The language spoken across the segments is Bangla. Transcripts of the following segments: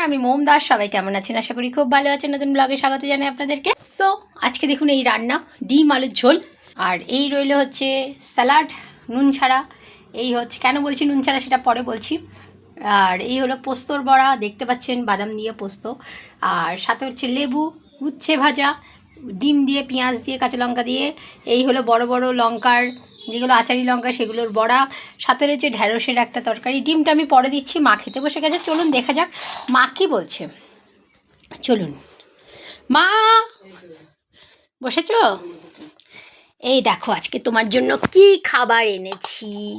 আর আমি মোম দাস, সবাই কেমন আছেন? আশা করি খুব ভালো আছেন। নতুন ব্লগে স্বাগত জানাই আপনাদেরকে। সো আজকে দেখুন এই রান্না, ডিম আলুর ঝোল। আর এই রইল হচ্ছে স্যালাড, নুন ছাড়া। এই হচ্ছে, কেন বলছি নুন ছাড়া সেটা পরে বলছি। আর এই হলো পোস্তর বড়া, দেখতে পাচ্ছেন বাদাম দিয়ে পোস্ত। আর সাথে হচ্ছে লেবু, উচ্ছে ভাজা, ডিম দিয়ে, পেঁয়াজ দিয়ে, কাঁচা লঙ্কা দিয়ে। এই হলো বড় বড় লঙ্কার যেগুলো আচারি লঙ্কা সেগুলোর বড়া সাথে রয়েছে ঢ্যাঁড়সের একটা তরকারি। ডিমটা আমি পরে দিচ্ছি মা খেতে বসে গেছে। চলুন দেখা যাক মা কী বলছে। চলুন। মা বসেছ? এই দেখো আজকে তোমার জন্য কি খাবার এনেছি।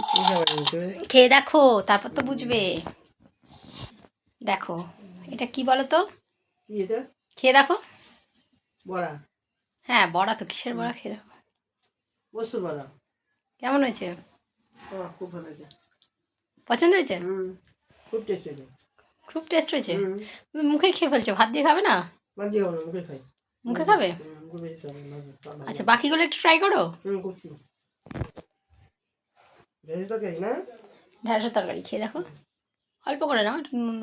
খেয়ে দেখো তারপর তো বুঝবে। দেখো এটা কি বলো তো খেয়ে দেখো। বড়া। হ্যাঁ বড়া তো কিসের বড়া? খেয়ে দেখো। বস্তুর বড়া। কেমন হয়েছে? ও খুব ভালো আছে পছন্দ হয়েছে? খুব টেস্ট আছে খুব টেস্ট হয়েছে? তুমি মুখে খেয়ে ফেলছো? ভাত দিয়ে খাবে না? বাদ দিয়ে খাব না মুখে খাই। মুখে খাবে। আচ্ছা বাকিগুলো একটু ট্রাই করো। ঢ্যাঁড়সের তরকারি খেয়ে দেখো। অল্প করে নাও একটু নুন।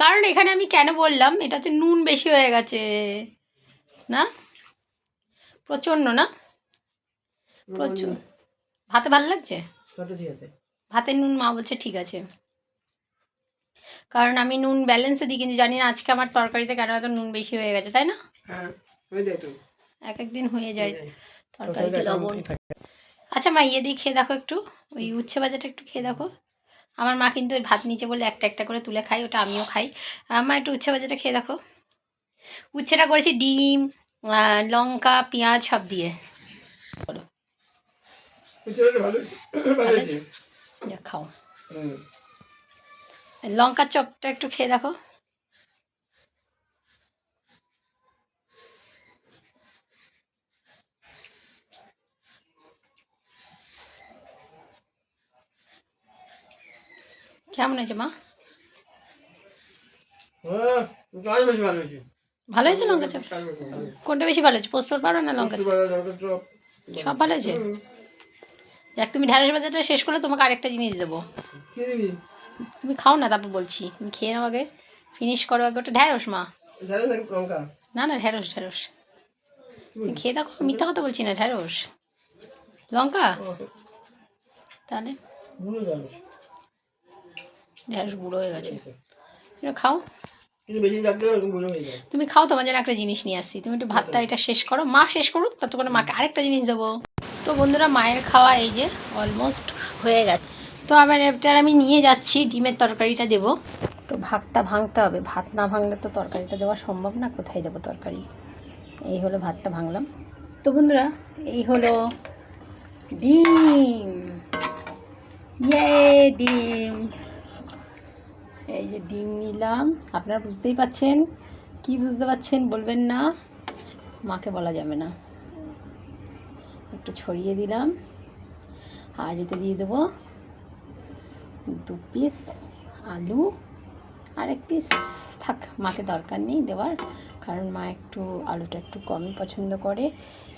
কারণ এখানে আমি কেন বললাম এটা হচ্ছে নুন বেশি হয়ে গেছে। না? প্রচণ্ড না? প্রচুর। ভাতে ভালো লাগছে? ভাতে নুন মা বলছে ঠিক আছে। কারণ আমি নুন ব্যালেন্সে দিই কিন্তু জানি না আজকে আমার তরকারিতে কেন এত নুন বেশি হয়ে গেছে তাই না? হ্যাঁ এক একদিন হয়ে যায় তরকারিতে লবণ। আচ্ছা মা ইয়ে দিয়ে খেয়ে দেখো একটু ওই উচ্ছে ভাজাটা একটু খেয়ে দেখো। আমার মা কিন্তু ওই ভাত নিচে বলে একটা একটা করে তুলে খাই ওটা আমিও খাই। মা একটু উচ্ছে ভাজাটা খেয়ে দেখো। উচ্ছেটা করেছি ডিম লঙ্কা পেঁয়াজ সব দিয়ে। বলো বুঝতে পেরেছ? ভালো ভালো হয়েছে। যা খাও হুম। লঙ্কার চপটা একটু খেয়ে দেখো কেমন হয়েছে মা ভালো হয়েছে। লঙ্কা চপ। কোনটা বেশি ভালো হয়েছে পোস্তর পারো না লঙ্কা চপ। সব ভালো হয়েছে। দেখ তুমি ঢ্যাঁড়স ভাজাটা শেষ করলে তোমাকে আরেকটা জিনিস দেবো। তুমি খাও না তারপর বলছি। তুমি খেয়ে নাও আগে ফিনিশ করো আগে ওটা। ঢ্যাঁড়স মা। না না ঢ্যাঁড়স ঢ্যাঁড়স তুমি খেয়ে দেখো মিথ্যা কথা বলছি না ঢ্যাঁড়স লঙ্কা? তাহলে? ঢ্যাঁড়স বুড়ো হয়ে গেছে। এটা খাও। তুমি খাও তোমার জন্য একটা জিনিস নিয়ে আসছি। তুমি একটু ভাতটা এটা শেষ করো। মা শেষ করুক ততক্ষণে মাকে আরেকটা জিনিস দেবো। তো বন্ধুরা মায়ের খাওয়া এই যে অলমোস্ট হয়ে গেছে। তো আবার এটার আমি নিয়ে যাচ্ছি, ডিমের তরকারিটা দেবো। তো ভাতটা ভাঙতে হবে, ভাত না ভাঙলে তো তরকারিটা দেওয়া সম্ভব না, কোথায় দেবো তরকারি? এই হলো ভাতটা ভাঙলাম। তো বন্ধুরা, এই হলো ডিম। ইয়ে ডিম। এই যে ডিম নিলাম। আপনারা বুঝতেই পাচ্ছেন, কি বুঝতে পাচ্ছেন বলবেন না, মাকে বলা যাবে না। একটু ছড়িয়ে দিলাম। আর এতে দিয়ে দেবো দু পিস আলু আর এক পিস, থাক, মাকে দরকার নেই দেওয়ার, কারণ মা একটু আলুটা একটু কমই পছন্দ করে।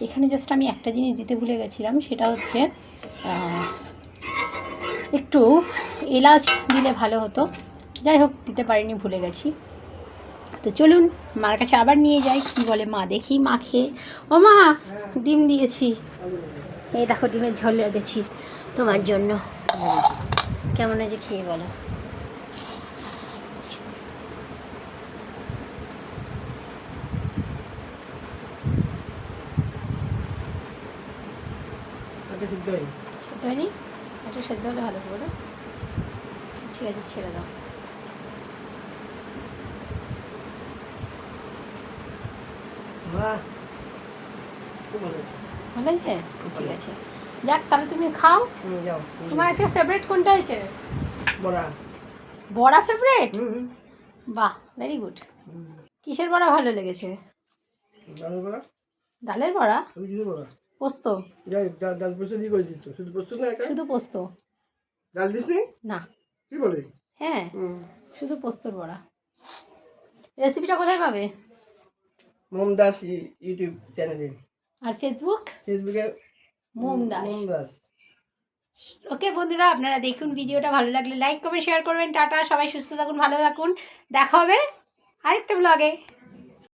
এখানে জাস্ট আমি একটা জিনিস দিতে ভুলে গেছিলাম, সেটা হচ্ছে একটু এলাচ দিলে ভালো হতো। যাই হোক, দিতে পারিনি, ভুলে গেছি। তো চলুন মার কাছে আবার নিয়ে যাই। কি বলে মা? দেখি মা খেয়ে। ও মা ডিম দিয়েছি। এই দেখো ডিমের ঝোল রেখেছি তোমার জন্য। কেমন আছে খেয়ে বলো। আচ্ছা। সেদ্ধ হয়নি। একটু সেদ্ধ হলে ভালো বলো। ঠিক আছে ছেড়ে দাও বাহ। খুব ভালো হয়েছে। আছে ঠিক আছে যাক তাহলে তুমি খাও। তোমার আজকে ফেভারিট কোনটা হয়েছে বড়া। বড়া ফেভারিট। বাহ ভেরি গুড। কিসের বড়া ভালো লেগেছে ডালের বড়া? ডালের বড়া। পোস্ত ডাল- দিয়ে। শুধু পোস্ত না শুধু পোস্ত ডাল দিসনি? না কি বলে? হ্যাঁ শুধু পোস্তর বড়া রেসিপিটা কোথায় পাবে মোম দাস ই- ইউটিউব চ্যানেলে আর ফেসবুক ফেসবুকে মোমদাস মোম ওকে বন্ধুরা আপনারা দেখুন ভিডিওটা ভালো লাগলে লাইক করবেন শেয়ার করবেন। টাটা সবাই সুস্থ থাকুন ভালো থাকুন। দেখা হবে আরেকটা ব্লগে